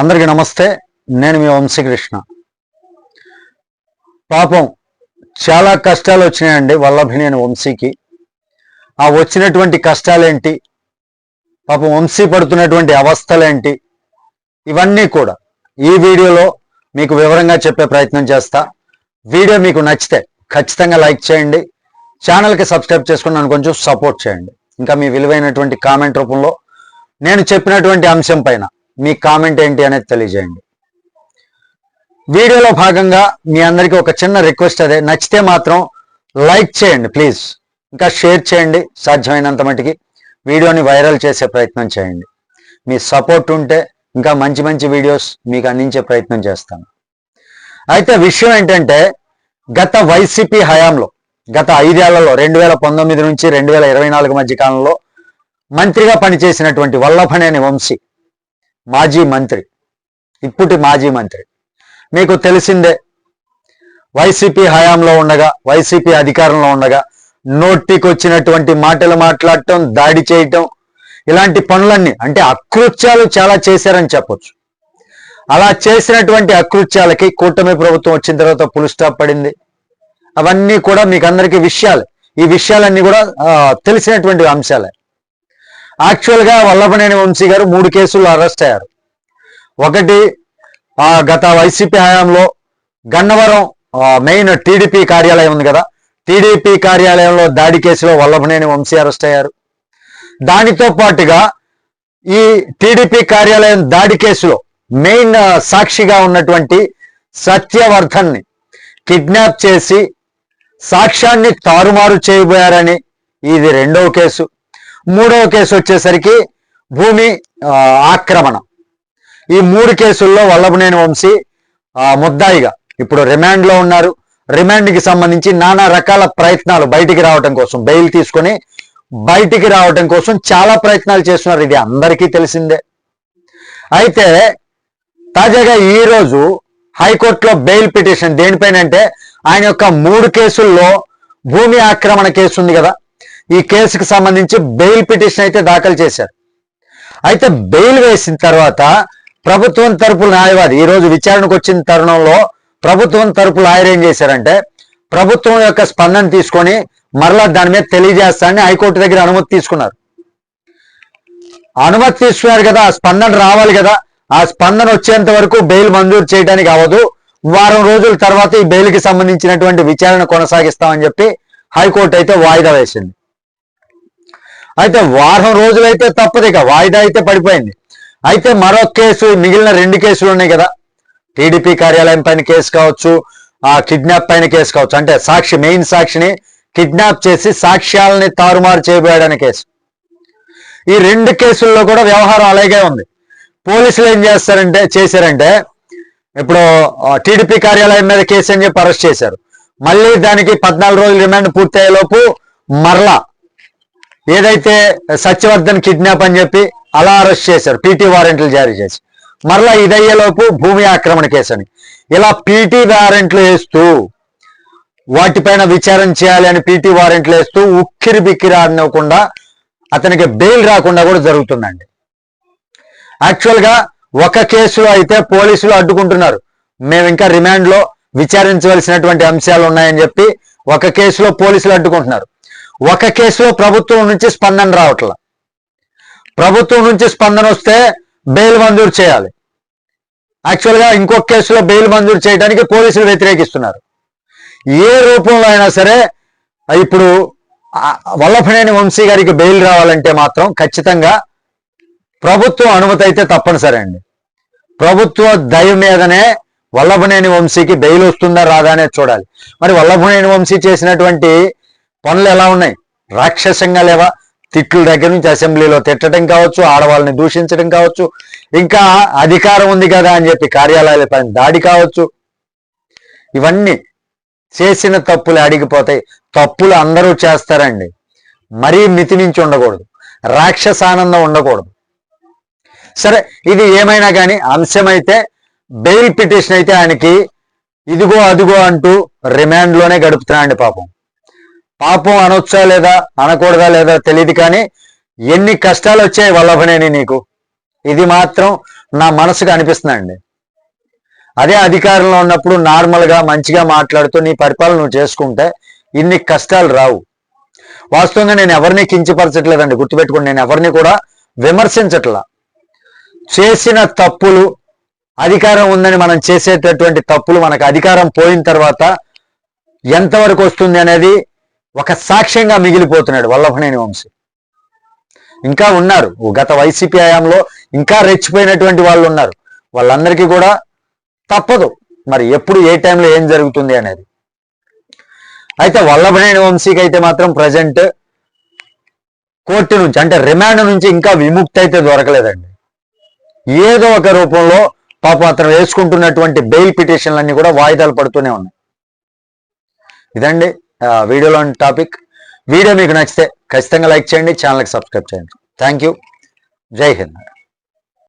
అందరికీ నమస్తే. నేను మీ వంశీకృష్ణ. పాపం చాలా కష్టాలు వచ్చినాయండి వల్లభినేని వంశీకి. ఆ వచ్చినటువంటి కష్టాలేంటి? పాపం వంశీ పడుతున్నటువంటి అవస్థలేంటి? ఇవన్నీ కూడా ఈ వీడియోలో మీకు వివరంగా చెప్పే ప్రయత్నం చేస్తా. వీడియో మీకు నచ్చితే ఖచ్చితంగా లైక్ చేయండి. ఛానల్కి సబ్స్క్రైబ్ చేసుకుని నన్ను కొంచెం సపోర్ట్ చేయండి. ఇంకా మీ విలువైనటువంటి కామెంట్ రూపంలో నేను చెప్పినటువంటి అంశం పైన మీ కామెంట్ ఏంటి అనేది తెలియజేయండి. వీడియోలో భాగంగా మీ అందరికీ ఒక చిన్న రిక్వెస్ట్ అదే. నచ్చితే మాత్రం లైక్ చేయండి ప్లీజ్ ఇంకా షేర్ చేయండి సాధ్యమైనంత మటుకి వీడియోని వైరల్ చేసే ప్రయత్నం చేయండి. మీ సపోర్ట్ ఉంటే ఇంకా మంచి మంచి వీడియోస్ మీకు అందించే ప్రయత్నం చేస్తాను. అయితే విషయం ఏంటంటే గత వైసీపీ హయాంలో గత ఐదేళ్ళలో రెండు వేల పంతొమ్మిది నుంచి రెండు వేల ఇరవై నాలుగు మధ్య కాలంలో మంత్రిగా పనిచేసినటువంటి వల్లభనేని వంశీ మాజీ మంత్రి ఇప్పటి మాజీ మంత్రి. మీకు తెలిసిందే వైసీపీ హయాంలో ఉండగా వైసీపీ అధికారంలో ఉండగా నోటికి వచ్చినటువంటి మాటలు మాట్లాడటం దాడి చేయటం ఇలాంటి పనులన్నీ అంటే అకృత్యాలు చాలా చేశారని చెప్పొచ్చు. అలా చేసినటువంటి అకృత్యాలకి కూటమి ప్రభుత్వం వచ్చిన తర్వాత పులు స్టాప్ పడింది. అవన్నీ కూడా మీకు అందరికీ విషయాలు. ఈ విషయాలన్నీ కూడా తెలిసినటువంటి అంశాలే. యాక్చువల్గా వల్లభనేని వంశీ గారు మూడు కేసులు అరెస్ట్ అయ్యారు. ఒకటి ఆ గత వైసీపీ హయాంలో గన్నవరం మెయిన్ టీడీపీ కార్యాలయం ఉంది కదా టీడీపీ కార్యాలయంలో దాడి కేసులో వల్లభనేని వంశీ అరెస్ట్ అయ్యారు. దానితో పాటుగా ఈ టీడీపీ కార్యాలయం దాడి కేసులో మెయిన్ సాక్షిగా ఉన్నటువంటి సత్యవర్ధన్ని కిడ్నాప్ చేసి సాక్ష్యాన్ని తారుమారు చేయబోయారని ఇది రెండవ కేసు. మూడవ కేసు వచ్చేసరికి భూమి ఆక్రమణ. ఈ మూడు కేసుల్లో వల్లభనేని వంశీ ముద్దాయిగా ఇప్పుడు రిమాండ్లో ఉన్నారు. రిమాండ్కి సంబంధించి నానా రకాల ప్రయత్నాలు బయటికి రావటం కోసం బెయిల్ తీసుకొని బయటికి రావటం కోసం చాలా ప్రయత్నాలు చేస్తున్నారు. ఇది అందరికీ తెలిసిందే. అయితే తాజాగా ఈ రోజు హైకోర్టులో బెయిల్ పిటిషన్ దేనిపైన అంటే ఆయన యొక్క మూడు కేసుల్లో భూమి ఆక్రమణ కేసు ఉంది కదా. ఈ కేసుకు సంబంధించి బెయిల్ పిటిషన్ అయితే దాఖలు చేశారు. అయితే బెయిల్ వేసిన తర్వాత ప్రభుత్వం తరపు న్యాయవాది ఈ రోజు విచారణకు వచ్చిన తరుణంలో ప్రభుత్వం తరపు లాయర్ ఏం చేశారంటే ప్రభుత్వం యొక్క స్పందన తీసుకొని మరలా దాని మీద తెలియజేస్తానని హైకోర్టు దగ్గర అనుమతి తీసుకున్నారు. అనుమతి తీసుకున్నారు కదా ఆ స్పందన రావాలి కదా ఆ స్పందన వచ్చేంత వరకు బెయిల్ మంజూరు చేయడానికి అవ్వదు. వారం రోజుల తర్వాత ఈ బెయిల్కి సంబంధించినటువంటి విచారణ కొనసాగిస్తామని చెప్పి హైకోర్టు అయితే వాయిదా వేసింది. అయితే వారం రోజులైతే తప్పదు ఇక వాయిదా అయితే పడిపోయింది. అయితే మరో కేసు మిగిలిన రెండు కేసులు ఉన్నాయి కదా. టీడీపీ కార్యాలయం పైన కేసు కావచ్చు ఆ కిడ్నాప్ పైన కేసు కావచ్చు. అంటే సాక్షి మెయిన్ సాక్షిని కిడ్నాప్ చేసి సాక్ష్యాలని తారుమారు చేయబోయాడనే కేసు. ఈ రెండు కేసుల్లో కూడా వ్యవహారం అలాగే ఉంది. పోలీసులు ఏం చేస్తారంటే చేశారంటే ఇప్పుడు టీడీపీ కార్యాలయం మీద కేసు అని చెప్పి అరెస్ట్ చేశారు. మళ్ళీ దానికి పద్నాలుగు రోజులు రిమాండ్ పూర్తయ్యేలోపు మరలా ఏదైతే సత్యవర్ధన్ కిడ్నాప్ అని చెప్పి అలా అరెస్ట్ చేశారు పీటీ వారెంట్లు జారీ చేసి. మరలా ఇదయ్యేలోపు భూమి ఆక్రమణ కేసు అని ఇలా పీటీ వారెంట్లు వేస్తూ వాటిపైన విచారణ చేయాలి అని పీటీ వారెంట్లు వేస్తూ ఉక్కిరి బిక్కిరి ఆడనివ్వకుండా అతనికి బెయిల్ రాకుండా కూడా జరుగుతుందండి. యాక్చువల్గా ఒక కేసులో అయితే పోలీసులు అడ్డుకుంటున్నారు. మేము ఇంకా రిమాండ్లో విచారించవలసినటువంటి అంశాలు ఉన్నాయని చెప్పి ఒక కేసులో పోలీసులు అడ్డుకుంటున్నారు. ఒక కేసులో ప్రభుత్వం నుంచి స్పందన రావట్లా. ప్రభుత్వం నుంచి స్పందన వస్తే బెయిల్ మంజూరు చేయాలి. యాక్చువల్గా ఇంకొక కేసులో బెయిల్ మంజూరు చేయడానికి పోలీసులు వ్యతిరేకిస్తున్నారు. ఏ రూపంలో అయినా సరే ఇప్పుడు వల్లభనేని వంశీ గారికి బెయిల్ రావాలంటే మాత్రం ఖచ్చితంగా ప్రభుత్వం అనుమతి అయితే తప్పనిసరి అండి. ప్రభుత్వ దయ మీదనే వల్లభనేని వంశీకి బెయిల్ వస్తుందా రాదా అనేది చూడాలి. మరి వల్లభనేని వంశీ చేసినటువంటి పనులు ఎలా ఉన్నాయి? రాక్షసంగా లేవా? తిట్ల దగ్గర నుంచి అసెంబ్లీలో తిట్టడం కావచ్చు ఆడవాళ్ళని దూషించడం కావచ్చు ఇంకా అధికారం ఉంది కదా అని చెప్పి కార్యాలయాల పైన దాడి కావచ్చు. ఇవన్నీ చేసిన తప్పులు అడిగిపోతాయి. తప్పులు అందరూ చేస్తారండి. మరీ మితి నుంచి ఉండకూడదు. రాక్షసానందం ఉండకూడదు. సరే ఇది ఏమైనా కానీ అంశం అయితే బెయిల్ పిటిషన్ అయితే ఆయనకి ఇదిగో అదిగో అంటూ రిమాండ్లోనే గడుపుతున్నాండి పాపం. పాపం అనొచ్చా లేదా అనకూడదా లేదా తెలియదు కానీ ఎన్ని కష్టాలు వచ్చాయి వల్లభనేని నీకు? ఇది మాత్రం నా మనసుకు అనిపిస్తుందండి అదే అధికారంలో ఉన్నప్పుడు నార్మల్గా మంచిగా మాట్లాడుతూ నీ పరిపాలన నువ్వు చేసుకుంటే ఇన్ని కష్టాలు రావు. వాస్తవంగా నేను ఎవరిని కించపరచట్లేదండి గుర్తుపెట్టుకోండి. నేను ఎవరిని కూడా విమర్శించట్లా. చేసిన తప్పులు అధికారం ఉందని మనం చేసేటటువంటి తప్పులు మనకు అధికారం పోయిన తర్వాత ఎంతవరకు వస్తుంది అనేది ఒక సాక్ష్యంగా మిగిలిపోతున్నాడు వల్లభనేని వంశీ. ఇంకా ఉన్నారు. గత వైసీపీ హయాంలో ఇంకా రెచ్చిపోయినటువంటి వాళ్ళు ఉన్నారు. వాళ్ళందరికీ కూడా తప్పదు. మరి ఎప్పుడు ఏ టైంలో ఏం జరుగుతుంది అనేది. అయితే వల్లభనేని వంశీకి అయితే మాత్రం ప్రజెంట్ కోర్టు నుంచి అంటే రిమాండ్ నుంచి ఇంకా విముక్తి అయితే దొరకలేదండి. ఏదో ఒక రూపంలో పాపం అతను వేసుకుంటున్నటువంటి బెయిల్ పిటిషన్లన్నీ కూడా వాయిదాలు పడుతూనే ఉన్నాయి. ఇదండి వీడియోలోని టాపిక్. వీడియో మీకు నచ్చితే ఖచ్చితంగా లైక్ చేయండి ఛానల్కి సబ్స్క్రైబ్ చేయండి. Thank you. జై హింద్.